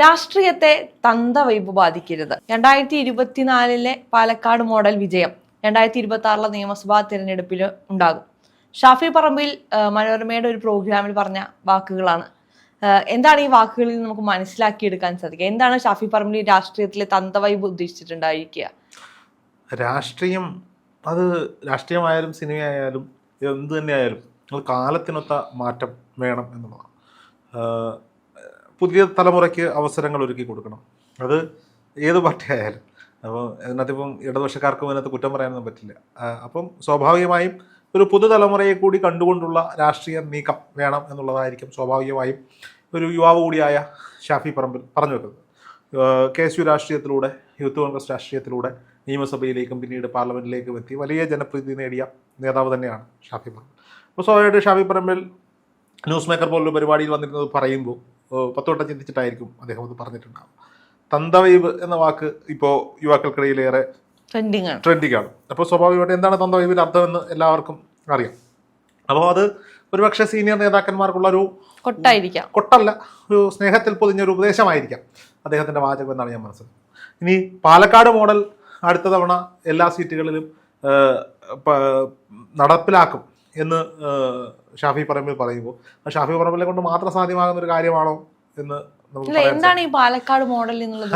രാഷ്ട്രീയത്തെ തന്തവൈബ് ബാധിക്കരുത്. രണ്ടായിരത്തി ഇരുപത്തിനാലിലെ പാലക്കാട് മോഡൽ വിജയം രണ്ടായിരത്തി ഇരുപത്തി ആറിലെ നിയമസഭാ തിരഞ്ഞെടുപ്പിൽ ഉണ്ടാകും. ഷാഫി പറമ്പിൽ മനോരമയുടെ ഒരു പ്രോഗ്രാമിൽ പറഞ്ഞ വാക്കുകളാണ്. എന്താണ് ഈ വാക്കുകളിൽ നമുക്ക് മനസ്സിലാക്കിയെടുക്കാൻ സാധിക്കുക? എന്താണ് ഷാഫി പറമ്പിൽ രാഷ്ട്രീയത്തിലെ തന്തവൈബ് ഉദ്ദേശിച്ചിട്ടുണ്ടായിരിക്കുക? രാഷ്ട്രീയം അത് രാഷ്ട്രീയമായാലും സിനിമയായാലും എന്ത് തന്നെയായാലും കാലത്തിനൊത്ത മാറ്റം വേണം എന്നുള്ളതാണ്. പുതിയ തലമുറയ്ക്ക് അവസരങ്ങൾ ഒരുക്കി കൊടുക്കണം. അത് ഏത് പാർട്ടി ആയാലും അപ്പോൾ അതിനകത്തിപ്പം ഇടതുപക്ഷക്കാർക്കും ഇതിനകത്ത് കുറ്റം പറയാനൊന്നും പറ്റില്ല. അപ്പം സ്വാഭാവികമായും ഒരു പുതുതലമുറയെ കൂടി കണ്ടുകൊണ്ടുള്ള രാഷ്ട്രീയ നീക്കം വേണം എന്നുള്ളതായിരിക്കും സ്വാഭാവികമായും ഒരു യുവാവ് കൂടിയായ ഷാഫി പറമ്പിൽ പറഞ്ഞു വെക്കുന്നത്. കെ എസ് യു രാഷ്ട്രീയത്തിലൂടെ യൂത്ത് കോൺഗ്രസ് രാഷ്ട്രീയത്തിലൂടെ നിയമസഭയിലേക്കും പിന്നീട് പാർലമെന്റിലേക്കും എത്തി വലിയ ജനപ്രീതി നേടിയ നേതാവ് തന്നെയാണ് ഷാഫി പറമ്പിൽ. അപ്പോൾ സ്വാഭാവികമായിട്ട് ഷാഫി പറമ്പിൽ ന്യൂസ് മേക്കർ പോലുള്ള പരിപാടിയിൽ വന്നിരുന്നത് പറയുമ്പോൾ ഏഹ് പത്ത് വട്ടം ചിന്തിച്ചിട്ടായിരിക്കും അദ്ദേഹം അത് പറഞ്ഞിട്ടുണ്ടാവും തന്തവൈബ് എന്ന വാക്ക് ഇപ്പോൾ യുവാക്കൾക്കിടയിലേറെ ട്രെൻഡിങ് ആണ്. ട്രെൻഡിങ് ആണ്. അപ്പോൾ സ്വാഭാവികമായിട്ട് എന്താണ് തന്തവൈബിന്റെ അർത്ഥമെന്ന് എല്ലാവർക്കും അറിയാം. അപ്പോൾ അത് ഒരുപക്ഷെ സീനിയർ നേതാക്കന്മാർക്കുള്ള ഒരു കൊട്ടായിരിക്കാം. കൊട്ടല്ല ഒരു സ്നേഹത്തിൽ പൊതിഞ്ഞ ഒരു ഉപദേശമായിരിക്കാം അദ്ദേഹത്തിന്റെ വാചകം എന്നാണ് ഞാൻ മനസ്സിലാക്കുന്നത്. ഇനി പാലക്കാട് മോഡൽ അടുത്ത തവണ എല്ലാ സീറ്റുകളിലും നടപ്പിലാക്കും. എന്ന് ഷാഫി പറമ്പിൽ പറയുമ്പോൾ. ആ ഷാഫി പറമ്പിലെ കൊണ്ട് മാത്രം സാധ്യമാകുന്ന ഒരു കാര്യമാണോ എന്ന് എന്താണ് ഈ പാലക്കാട് മോഡൽ എന്നുള്ളത്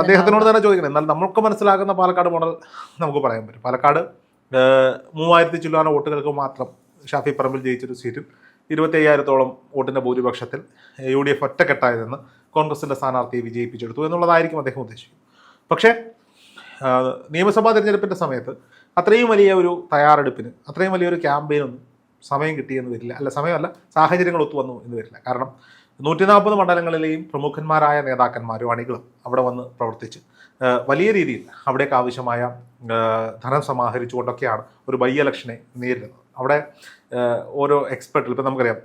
അദ്ദേഹത്തിനോട് തന്നെ ചോദിക്കണം. എന്നാൽ നമുക്ക് മനസ്സിലാക്കുന്ന പാലക്കാട് മോഡൽ നമുക്ക് പറയാൻ പറ്റും. പാലക്കാട് മൂവായിരത്തി ചില്ലാന വോട്ടുകൾക്ക് മാത്രം ഷാഫി പറമ്പിൽ ജയിച്ചൊരു സീറ്റിൽ ഇരുപത്തി അയ്യായിരത്തോളം വോട്ടിന്റെ ഭൂരിപക്ഷത്തിൽ യു ഡി എഫ് ഒറ്റക്കെട്ടായി നിന്ന് കോൺഗ്രസിന്റെ സ്ഥാനാർത്ഥിയെ വിജയിപ്പിച്ചെടുത്തു എന്നുള്ളതായിരിക്കും അദ്ദേഹം ഉദ്ദേശിക്കുന്നത്. പക്ഷേ നിയമസഭാ തിരഞ്ഞെടുപ്പിന്റെ സമയത്ത് അത്രയും വലിയ ഒരു തയ്യാറെടുപ്പിന് അത്രയും വലിയൊരു ക്യാമ്പയിനൊന്നും സമയം കിട്ടിയെന്ന് വരില്ല. അല്ല സമയമല്ല സാഹചര്യങ്ങൾ ഒത്തു വന്നു എന്ന് വരില്ല. കാരണം നൂറ്റി നാൽപ്പത് മണ്ഡലങ്ങളിലെയും പ്രമുഖന്മാരായ നേതാക്കന്മാരും അണികളും അവിടെ വന്ന് പ്രവർത്തിച്ച് വലിയ രീതിയിൽ അവിടേക്ക് ആവശ്യമായ ധനം സമാഹരിച്ചുകൊണ്ടൊക്കെയാണ് ഒരു ബൈ ഇലക്ഷനെ നേരിടുന്നത്. അവിടെ ഓരോ എക്സ്പെർട്ടിൽ ഇപ്പം നമുക്കറിയാം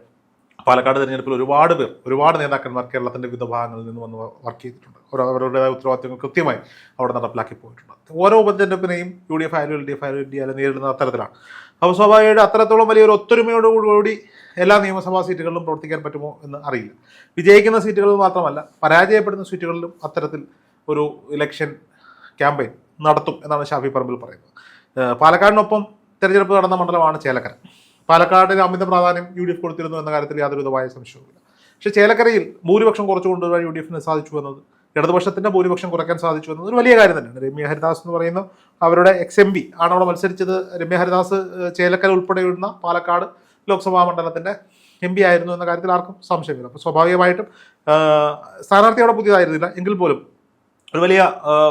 പാലക്കാട് തിരഞ്ഞെടുപ്പിൽ ഒരുപാട് പേർ ഒരുപാട് നേതാക്കന്മാർ കേരളത്തിന്റെ വിവിധ ഭാഗങ്ങളിൽ നിന്ന് വന്ന് വർക്ക് ചെയ്തിട്ടുണ്ട്. അവരുടേതായ ഉത്തരവാദിത്തങ്ങൾ കൃത്യമായി അവിടെ നടപ്പിലാക്കി പോയിട്ടുണ്ട്. ഓരോ ഉപതെരഞ്ഞെടുപ്പിനെയും യു ഡി എഫ് ആയാലും എൽ ഡി എഫ് ആയാലും എൻ ഡി ആയാലും നേരിടുന്ന അത്തരത്തിലാണ് അപ്പോൾ സ്വാഭാവികമായിട്ട് അത്രത്തോളം വലിയൊരു ഒത്തൊരുമയോടുകൂടി എല്ലാ നിയമസഭാ സീറ്റുകളിലും പ്രവർത്തിക്കാൻ പറ്റുമോ എന്ന് അറിയില്ല. വിജയിക്കുന്ന സീറ്റുകളിൽ മാത്രമല്ല പരാജയപ്പെടുന്ന സീറ്റുകളിലും അത്തരത്തിൽ ഒരു ഇലക്ഷൻ ക്യാമ്പയിൻ നടത്തും എന്നാണ് ഷാഫി പറമ്പിൽ പറയുന്നത്. പാലക്കാടിനൊപ്പം തെരഞ്ഞെടുപ്പ് നടന്ന മണ്ഡലമാണ് ചേലക്കര. പാലക്കാടിന് അമിത പ്രാധാന്യം യു ഡി എഫ് കൊടുത്തിരുന്നു എന്ന കാര്യത്തിൽ യാതൊരുവിധമായ സംശയവുമില്ല. പക്ഷേ ചേലക്കരയിൽ ഭൂരിപക്ഷം കുറച്ചു കൊണ്ടുവരാൻ യു ഡി എഫിന് സാധിച്ചു എന്നത് ഇടതുപക്ഷത്തിന്റെ ഭൂരിപക്ഷം കുറയ്ക്കാൻ സാധിച്ചു എന്നത് ഒരു വലിയ കാര്യം തന്നെയാണ്. രമ്യ ഹരിദാസ് എന്ന് പറയുന്ന അവരുടെ എക്സ് എം പി ആണ് അവിടെ മത്സരിച്ചത്. രമ്യ ഹരിദാസ് ചേലക്കര ഉൾപ്പെടെയുള്ള പാലക്കാട് ലോക്സഭാ മണ്ഡലത്തിന്റെ എം പി ആയിരുന്നു എന്ന കാര്യത്തിൽ ആർക്കും സംശയമില്ല. അപ്പോൾ സ്വാഭാവികമായിട്ടും സ്ഥാനാർത്ഥി അവിടെ പുതിയതായിരുന്നില്ല. എങ്കിൽ പോലും ഒരു വലിയ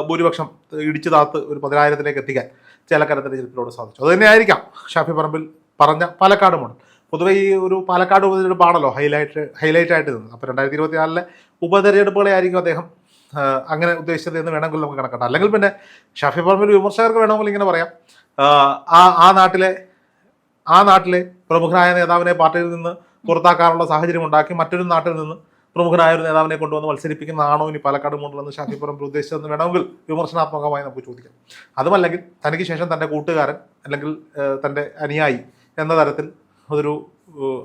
ഭൂരിപക്ഷം ഇടിച്ചു താത്ത് ഒരു പതിനായിരത്തിലേക്ക് എത്തിക്കാൻ ചേലക്കര തെരഞ്ഞെടുപ്പിലൂടെ സാധിച്ചു. അത് തന്നെയായിരിക്കാം ഷാഫി പറമ്പിൽ പറഞ്ഞ പാലക്കാട് മോഡൽ പൊതുവെ ഈ ഒരു പാലക്കാട് ഉപതെരഞ്ഞെടുപ്പാണല്ലോ ഹൈലൈറ്റ് ഹൈലൈറ്റ് ആയിട്ട് നിന്നത്. അപ്പോൾ രണ്ടായിരത്തി ഇരുപത്തിനാലിലെ ഉപതെരഞ്ഞെടുപ്പുകളെ ആയിരിക്കും അദ്ദേഹം അങ്ങനെ ഉദ്ദേശിച്ചത് എന്ന് വേണമെങ്കിൽ നമുക്ക് കണക്കാക്കാം. അല്ലെങ്കിൽ പിന്നെ ഷാഫി പറമ്പിൽ വിമർശകർക്ക് വേണമെങ്കിൽ ഇങ്ങനെ പറയാം. ആ ആ നാട്ടിലെ ആ നാട്ടിലെ പ്രമുഖനായ നേതാവിനെ പാർട്ടിയിൽ നിന്ന് പുറത്താക്കാനുള്ള സാഹചര്യം ഉണ്ടാക്കി മറ്റൊരു നാട്ടിൽ നിന്ന് പ്രമുഖനായ ഒരു നേതാവിനെ കൊണ്ടുവന്ന് മത്സരിപ്പിക്കുന്നതാണോ ഇനി പാലക്കാട് മുണ്ടെന്ന് ഷാഫി പറമ്പിൽ ഉദ്ദേശിച്ചതെന്ന് വേണമെങ്കിൽ വിമർശനാത്മകമായി നമുക്ക് ചോദിക്കാം. അതുമല്ലെങ്കിൽ തനിക്ക് ശേഷം തന്റെ കൂട്ടുകാരൻ അല്ലെങ്കിൽ തന്റെ അനുയായി എന്ന തരത്തിൽ അതൊരു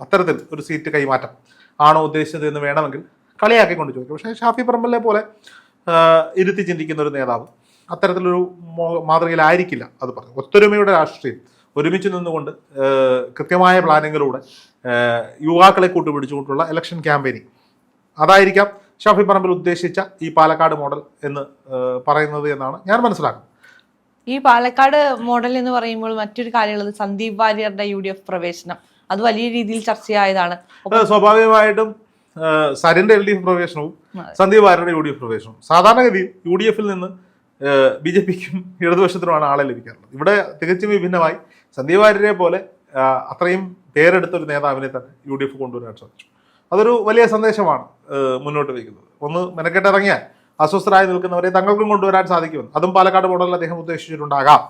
അത്തരത്തിൽ ഒരു സീറ്റ് കൈമാറ്റം ആണോ ഉദ്ദേശിച്ചത് എന്ന് വേണമെങ്കിൽ കളിയാക്കിക്കൊണ്ട് ചോദിക്കും. പക്ഷേ ഷാഫി പറമ്പലിനെ പോലെ ഇരുത്തി ചിന്തിക്കുന്ന ഒരു നേതാവ് അത്തരത്തിലൊരു മാതൃകയിലായിരിക്കില്ല അത് പറഞ്ഞു. ഒത്തൊരുമയുടെ രാഷ്ട്രീയം ഒരുമിച്ച് നിന്നുകൊണ്ട് കൃത്യമായ പ്ലാനിങ്ങിലൂടെ യുവാക്കളെ കൂട്ടുപിടിച്ചുകൊണ്ടുള്ള ഇലക്ഷൻ ക്യാമ്പയിനിങ് അതായിരിക്കാം ഷാഫി പറമ്പിൽ ഉദ്ദേശിച്ച ഈ പാലക്കാട് മോഡൽ എന്ന് പറയുന്നത് എന്നാണ് ഞാൻ മനസ്സിലാക്കുന്നത്. ഈ പാലക്കാട് മോഡൽ എന്ന് പറയുമ്പോൾ മറ്റൊരു കാര്യമുള്ളത് സന്ദീപ് വാര്യരുടെ യു ഡി എഫ് പ്രവേശനം. അത് വലിയ രീതിയിൽ ചർച്ചയായതാണ്. സ്വാഭാവികമായിട്ടും സരിന്റെ എൽ ഡി എഫ് പ്രവേശനവും സന്ദീപ് വാര്യരുടെ യു ഡി എഫ് പ്രവേശനവും. സാധാരണഗതിയിൽ യു ഡി എഫിൽ നിന്ന് ബി ജെ പിക്കും ഇടതുപക്ഷത്തിനുമാണ് ആളെ ലഭിക്കാറുള്ളത്. ഇവിടെ തികച്ചും വിഭിന്നമായി സന്ദീപ് വാര്യരെ പോലെ അത്രയും പേരെടുത്ത ഒരു നേതാവിനെ തന്നെ യു ഡി എഫ് കൊണ്ടുവരാൻ സാധിച്ചു. അതൊരു വലിയ സന്ദേശമാണ് മുന്നോട്ട് വയ്ക്കുന്നത്. ഒന്ന് മെനക്കെട്ടിറങ്ങിയാൽ അസ്വസ്ഥരായി നിൽക്കുന്നവരെ തങ്ങൾക്കും കൊണ്ടുവരാൻ സാധിക്കുമെന്ന് അതും പാലക്കാട് മോഡലിൽ അദ്ദേഹം ഉദ്ദേശിച്ചിട്ടുണ്ടാകാം.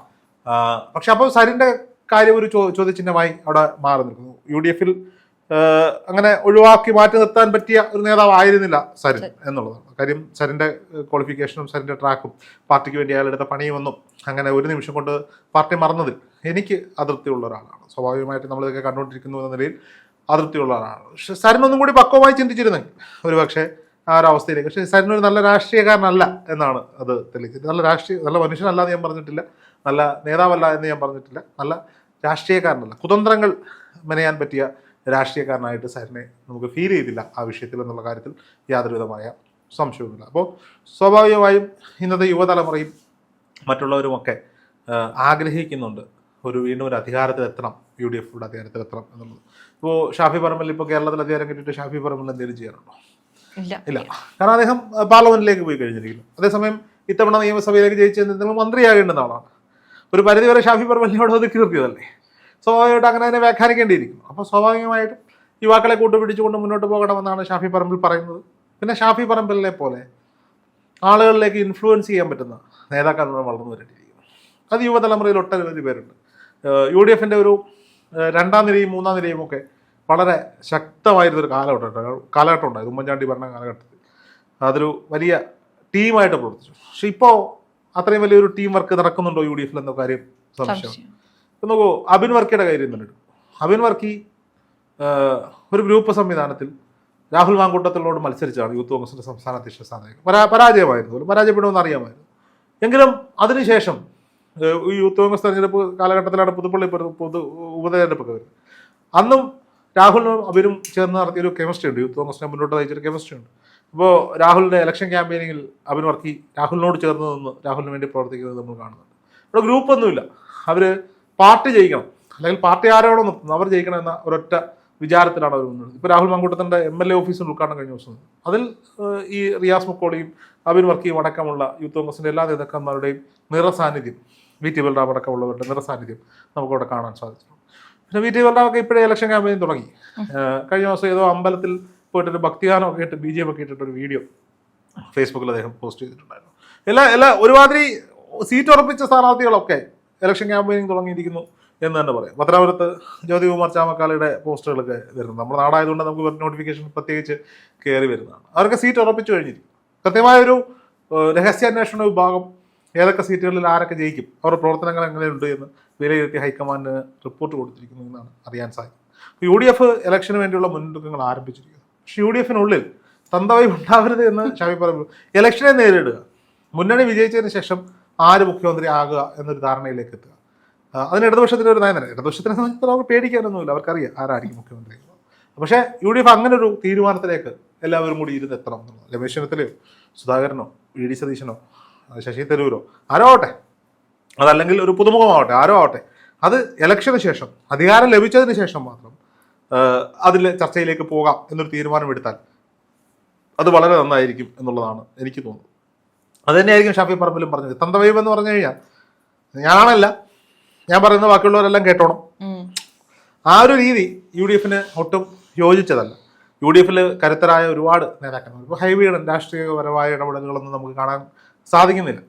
പക്ഷെ അപ്പോൾ സരിന്റെ കാര്യം ഒരു ചോ ചോദ്യചിഹ്നമായി അവിടെ മാറി നിൽക്കുന്നു. യു ഡി എഫിൽ അങ്ങനെ ഒഴിവാക്കി മാറ്റി നിർത്താൻ പറ്റിയ ഒരു നേതാവായിരുന്നില്ല സരിൻ എന്നുള്ളതാണ് കാര്യം സരിന്റെ ക്വാളിഫിക്കേഷനും സരിന്റെ ട്രാക്കും പാർട്ടിക്ക് വേണ്ടി അയാൾ എടുത്ത പണിയുമൊന്നും അങ്ങനെ ഒരു നിമിഷം കൊണ്ട് പാർട്ടി മറന്നതിൽ എനിക്ക് അതിർത്തിയുള്ള ഒരാളാണ്. സ്വാഭാവികമായിട്ട് നമ്മളിതൊക്കെ കണ്ടുകൊണ്ടിരിക്കുന്നു എന്ന നിലയിൽ അതിർത്തിയുള്ള ഒരാളാണ്. പക്ഷെ സരിൻ ഒന്നും കൂടി പക്വമായി ചിന്തിച്ചിരുന്നെങ്കിൽ ഒരു പക്ഷേ ആ ഒരു അവസ്ഥയിലേക്ക്. പക്ഷേ ഒരു നല്ല രാഷ്ട്രീയക്കാരനല്ല എന്നാണ് അത് തെളിയിച്ചത്. നല്ല രാഷ്ട്രീയ നല്ല മനുഷ്യനല്ല എന്ന് ഞാൻ പറഞ്ഞിട്ടില്ല. നല്ല നേതാവല്ല എന്ന് ഞാൻ പറഞ്ഞിട്ടില്ല. നല്ല രാഷ്ട്രീയക്കാരനല്ല. കുതന്ത്രങ്ങൾ മെനയാൻ പറ്റിയ രാഷ്ട്രീയക്കാരനായിട്ട് സരിനെ നമുക്ക് ഫീൽ ചെയ്തില്ല ആ വിഷയത്തിൽ എന്നുള്ള കാര്യത്തിൽ യാതൊരുവിധമായ സംശയവുമില്ല. അപ്പോൾ സ്വാഭാവികമായും ഇന്നത്തെ യുവതലമുറയും മറ്റുള്ളവരുമൊക്കെ ആഗ്രഹിക്കുന്നുണ്ട് ഒരു വീണ്ടും ഒരു അധികാരത്തിൽ എത്തണം യു ഡി എഫിലൂടെ അധികാരത്തിൽ എത്തണം എന്നുള്ളത്. ഇപ്പോൾ ഷാഫി പറമ്പിൽ ഇപ്പോൾ കേരളത്തിൽ അധികാരം കിട്ടിയിട്ട് ഷാഫി പറമ്പിൽ എന്തെങ്കിലും ചെയ്യാറുണ്ടോ ഇല്ല. കാരണം അദ്ദേഹം പാർലമെന്റിലേക്ക് പോയി കഴിഞ്ഞിരിക്കുന്നു. അതേസമയം ഇത്തവണ നിയമസഭയിലേക്ക് ജയിച്ചു മന്ത്രിയാകേണ്ടുന്ന ആളാണ് ഒരു പരിധിവരെ ഷാഫി പറമ്പലിനോട് ഒതുക്കി നിർത്തിയതല്ലേ സ്വാഭാവികമായിട്ട് അങ്ങനെ അതിനെ വ്യാഖ്യാനിക്കേണ്ടിയിരിക്കും അപ്പോൾ സ്വാഭാവികമായിട്ടും യുവാക്കളെ കൂട്ടുപിടിച്ചുകൊണ്ട് മുന്നോട്ട് പോകണമെന്നാണ് ഷാഫി പറമ്പിൽ പറയുന്നത്. പിന്നെ ഷാഫി പറമ്പിലിനെ പോലെ ആളുകളിലേക്ക് ഇൻഫ്ലുവൻസ് ചെയ്യാൻ പറ്റുന്ന നേതാക്കൾ വളർന്നു വരേണ്ടിയിരിക്കുന്നു. അത് യുവതലമുറയിൽ ഒട്ടനവധി പേരുണ്ട്. യു ഡി എഫിന്റെ ഒരു രണ്ടാം നിരയും മൂന്നാം നിരയും ഒക്കെ വളരെ ശക്തമായിരുന്നൊരു കാലഘട്ടം കാലഘട്ടം ഉണ്ടായത് ഉമ്മൻചാണ്ടി ഭരണ കാലഘട്ടത്തിൽ. അതൊരു വലിയ ടീമായിട്ട് പ്രവർത്തിച്ചു. പക്ഷെ ഇപ്പോൾ അത്രയും വലിയൊരു ടീം വർക്ക് നടക്കുന്നുണ്ടോ യു ഡി എഫിൽ എന്ന കാര്യം സംശയം. നോക്കൂ അബിൻ വർക്കിയുടെ കാര്യം തന്നെ അബിൻ വർക്കി ഒരു ഗ്രൂപ്പ് സംവിധാനത്തിൽ രാഹുൽ മാങ്കൂട്ടത്തിനോട് മത്സരിച്ചാണ് യൂത്ത് കോൺഗ്രസിന്റെ സംസ്ഥാന അധ്യക്ഷ സ്ഥാനത്തേക്ക്. പരാ പരാജയമായിരുന്നു. പരാജയപ്പെടുമെന്ന് അറിയാമായിരുന്നു. എങ്കിലും അതിനുശേഷം യൂത്ത് കോൺഗ്രസ് തെരഞ്ഞെടുപ്പ് കാലഘട്ടത്തിലാണ് പുതുപ്പള്ളി പൊതു- പൊതു ഉപതെരഞ്ഞെടുപ്പൊക്കെ വരുന്നത്. അന്നും രാഹുലിനും അവരും ചേർന്ന് നടത്തിയൊരു കെമിസ്ട്രി ഉണ്ട്. യൂത്ത് കോൺഗ്രസിനെ മുന്നോട്ട് നയിച്ചൊരു കെമിസ്ട്രി ഉണ്ട്. അപ്പോൾ രാഹുലിന്റെ ഇലക്ഷൻ ക്യാമ്പയിനിങ്ങിൽ അവൻ വർക്കി രാഹുലിനോട് ചേർന്ന് നിന്ന് രാഹുലിന് വേണ്ടി പ്രവർത്തിക്കുന്നത് നമ്മൾ കാണുന്നുണ്ട്. ഇവിടെ ഗ്രൂപ്പൊന്നുമില്ല അവർ പാർട്ടി ജയിക്കണം. അല്ലെങ്കിൽ പാർട്ടി ആരോടോ നിർത്തുന്നത് അവർ ജയിക്കണം എന്ന ഒരൊറ്റ വിചാരത്തിലാണ് അവർ മുന്നോട്ട് ഇപ്പോൾ രാഹുൽ മങ്കൂട്ടത്തിന്റെ എം എൽ എ ഓഫീസിൽ ഉദ്ഘാടനം കഴിഞ്ഞ ദിവസം. അതിൽ ഈ റിയാസ് മുക്കോളിയും അബിൻ വർക്കിയും അടക്കമുള്ള യൂത്ത് കോൺഗ്രസിന്റെ എല്ലാ നേതാക്കന്മാരുടെയും നിറസാന്നിധ്യം വി ടി ബൽറാം അടക്കമുള്ളവരുടെ നിറസാന്നിധ്യം നമുക്കവിടെ കാണാൻ സാധിച്ചു പിന്നെ വി ടി ഇപ്പോഴേ ഇലക്ഷൻ ക്യാമ്പയിൻ തുടങ്ങി. കഴിഞ്ഞ ദിവസം ഏതോ അമ്പലത്തിൽ പോയിട്ടൊരു ഭക്തിഗാനമൊക്കെ ഇട്ട് ബി ജെ പി ഒക്കെ ഇട്ടിട്ടൊരു വീഡിയോ ഫേസ്ബുക്കിൽ അദ്ദേഹം പോസ്റ്റ് ചെയ്തിട്ടുണ്ടായിരുന്നു. എല്ലാ എല്ലാ ഒരുമാതിരി സീറ്റ് ഉറപ്പിച്ച സ്ഥാനാർത്ഥികളൊക്കെ ഇലക്ഷൻ ക്യാമ്പയിനിങ് തുടങ്ങിയിരിക്കുന്നു എന്ന് തന്നെ പറയാം. പത്തനാപുരത്ത് ജ്യോതികുമാർ ചാമക്കാലയുടെ പോസ്റ്ററുകളൊക്കെ വരുന്നു. നമ്മുടെ നാടായതുകൊണ്ട് നമുക്ക് നോട്ടിഫിക്കേഷൻ പ്രത്യേകിച്ച് കയറി വരുന്നതാണ്. അവർക്ക് സീറ്റ് ഉറപ്പിച്ചു കഴിഞ്ഞിരിക്കും കൃത്യമായൊരു രഹസ്യാന്വേഷണ വിഭാഗം ഏതൊക്കെ സീറ്റുകളിൽ ആരൊക്കെ ജയിക്കും? അവരുടെ പ്രവർത്തനങ്ങൾ എങ്ങനെയുണ്ട് എന്ന് വിലയിരുത്തി ഹൈക്കമാൻഡിന് റിപ്പോർട്ട് കൊടുത്തിരിക്കുന്നു എന്നാണ് അറിയാൻ സാധിക്കും യു ഡി എഫ് ഇലക്ഷന് വേണ്ടിയുള്ള മുന്നൊരുക്കങ്ങൾ ആരംഭിച്ചിരിക്കുന്നു. പക്ഷേ യു ഡി എഫിനുള്ളിൽ തന്തവായി ഉണ്ടാവരുത് എന്ന് ഷാഫി പറഞ്ഞു ഇലക്ഷനെ നേരിടുക മുന്നണി വിജയിച്ചതിന് ശേഷം ആര് മുഖ്യമന്ത്രി ആകുക എന്നൊരു ധാരണയിലേക്ക് എത്തുക. അതിന് ഇടതുപക്ഷത്തിന്റെ ഒരു നയം തന്നെ ഇടതുപക്ഷത്തിനെ സംബന്ധിച്ചിടത്തോളം അവർക്ക് പേടിക്കാനൊന്നുമില്ല. അവർക്കറിയാം ആരായിരിക്കും മുഖ്യമന്ത്രി പക്ഷേ യു ഡി എഫ് അങ്ങനെ ഒരു തീരുമാനത്തിലേക്ക് എല്ലാവരും കൂടി ഇരുന്ന് എത്തണം എന്നുള്ളത് രമേശ് ചെന്നിത്തലയോ സുധാകരനോ വി ഡി സതീശനോ ശശി തരൂരോ? ആരോ ആവട്ടെ. അതല്ലെങ്കിൽ ഒരു പുതുമുഖമാവട്ടെ ആരോ ആവട്ടെ. അത് ഇലക്ഷന് ശേഷം അധികാരം ലഭിച്ചതിന് ശേഷം മാത്രം അതിൽ ചർച്ചയിലേക്ക് പോകാം എന്നൊരു തീരുമാനമെടുത്താൽ അത് വളരെ നന്നായിരിക്കും എന്നുള്ളതാണ് എനിക്ക് തോന്നുന്നത്. അത് തന്നെയായിരിക്കും ഷാഫി പറമ്പിലും പറഞ്ഞത്. തന്തവൈബ് എന്ന് പറഞ്ഞു കഴിഞ്ഞാൽ ഞാനാണല്ല ഞാൻ പറയുന്ന ബാക്കിയുള്ളവരെല്ലാം കേട്ടോണം. ആ ഒരു രീതി യു ഡി എഫിന് ഒട്ടും യോജിച്ചതല്ല. യു ഡി എഫിൽ കരുത്തരായ ഒരുപാട് നേതാക്കന്മാർ. ഇപ്പോൾ ഹൈവേയുടെ രാഷ്ട്രീയപരമായ ഇടപെടലുകളൊന്നും നമുക്ക് കാണാൻ സാധിക്കുന്നില്ല.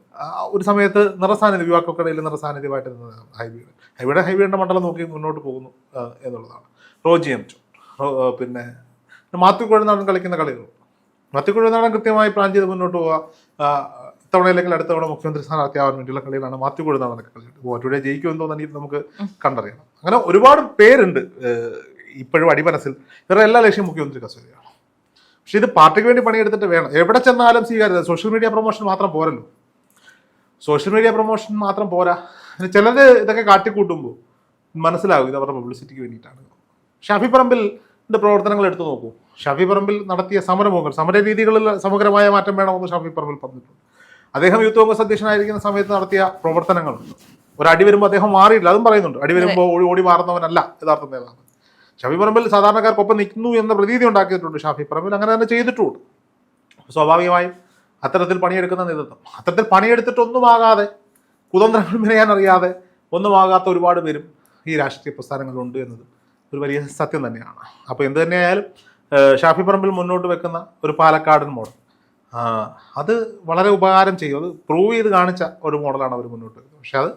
ഒരു സമയത്ത് നിറസാന്നിധ്യം യുവാക്കൾക്കിടയിൽ നിറസാന്നിധ്യമായിട്ട് നിന്നത് ഹൈബി ഹൈബിയുടെ ഹൈബിയുടെ മണ്ഡലം നോക്കി മുന്നോട്ട് പോകുന്നു എന്നുള്ളതാണ്. റോജി എം ചോ പിന്നെ മാത്യു കുഴനാടൻ കളിക്കുന്ന കളികൾ. മാത്യു കുഴനാടൻ കൃത്യമായി പ്ലാൻ ചെയ്ത് മുന്നോട്ട് പോവുക. ഇത്തവണ അല്ലെങ്കിൽ അടുത്ത തവണ മുഖ്യമന്ത്രി സ്ഥാനാർത്ഥിയാവാൻ വേണ്ടിയുള്ള കളികളാണ് മാത്യു കുഴനാടനൊക്കെ കളിച്ചത്. വോട്ടുടെ ജയിക്കുമെന്നോ തന്നെ നമുക്ക് കണ്ടറിയണം. അങ്ങനെ ഒരുപാട് പേരുണ്ട് ഇപ്പോഴും അടിമനസ്സിൽ. ഇവരുടെ എല്ലാ ലക്ഷ്യം മുഖ്യമന്ത്രി കസേരയാണ്. പക്ഷെ ഇത് പാർട്ടിക്ക് വേണ്ടി പണിയെടുത്തിട്ട് വേണം. എവിടെ ചെന്നാലും സ്വീകാര്യത. സോഷ്യൽ മീഡിയ പ്രൊമോഷൻ മാത്രം പോരല്ലോ. സോഷ്യൽ മീഡിയ പ്രൊമോഷൻ മാത്രം പോരാ. ചിലർ ഇതൊക്കെ കാട്ടിക്കൂട്ടുമ്പോൾ മനസ്സിലാകും ഇത് അവരുടെ പബ്ലിസിറ്റിക്ക് വേണ്ടിയിട്ടാണ്. ഷാഫി പറമ്പിലിന്റെ പ്രവർത്തനങ്ങൾ എടുത്തു നോക്കൂ. ഷാഫി പറമ്പിൽ നടത്തിയ സമരമുഖങ്ങൾ സമര രീതികളിൽ സമഗ്രമായ മാറ്റം വേണമെന്ന് ഷാഫി പറമ്പിൽ പറഞ്ഞിട്ടുണ്ട്. അദ്ദേഹം യൂത്ത് കോൺഗ്രസ് അധ്യക്ഷനായിരിക്കുന്ന സമയത്ത് നടത്തിയ പ്രവർത്തനങ്ങളുണ്ട് ഒരു അടി വരുമ്പോൾ അദ്ദേഹം മാറിയില്ല അതും പറയുന്നുണ്ട്. അടി വരുമ്പോൾ ഓടി ഓടി മാറുന്നവനല്ല യഥാർത്ഥ നേതാവ്. ഷാഫി പറമ്പിൽ സാധാരണക്കാർക്കൊപ്പം നിൽക്കുന്നു എന്ന പ്രതീതി ഉണ്ടാക്കിയിട്ടുണ്ട്. ഷാഫി പറമ്പിൽ അങ്ങനെ തന്നെ ചെയ്തിട്ടുണ്ട്. സ്വാഭാവികമായും അത്തരത്തിൽ പണിയെടുക്കുന്ന നേതൃത്വം. അത്തരത്തിൽ പണിയെടുത്തിട്ടൊന്നുമാകാതെ കുതന്ത്രങ്ങൾ മെനയാൻ അറിയാതെ ഒന്നുമാകാത്ത ഒരുപാട് പേരും ഈ രാഷ്ട്രീയ പ്രസ്ഥാനങ്ങളിലുണ്ട് എന്നത് ഒരു വലിയ സത്യം തന്നെയാണ്. അപ്പോൾ എന്ത് തന്നെയായാലും ഷാഫി പറമ്പിൽ മുന്നോട്ട് വെക്കുന്ന ഒരു പാലക്കാടൻ മോഡൽ. അത് വളരെ ഉപകാരം ചെയ്യും. അത് പ്രൂവ് ചെയ്ത് കാണിച്ച ഒരു മോഡലാണ് അവർ മുന്നോട്ട് വെക്കുന്നത്. പക്ഷേ അത്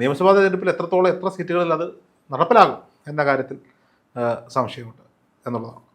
നിയമസഭാ തെരഞ്ഞെടുപ്പിൽ എത്രത്തോളം എത്ര സീറ്റുകളിൽ അത് നടപ്പിലാകും എന്ന കാര്യത്തിൽ സംശയമുണ്ട് എന്നുള്ളതാണ്.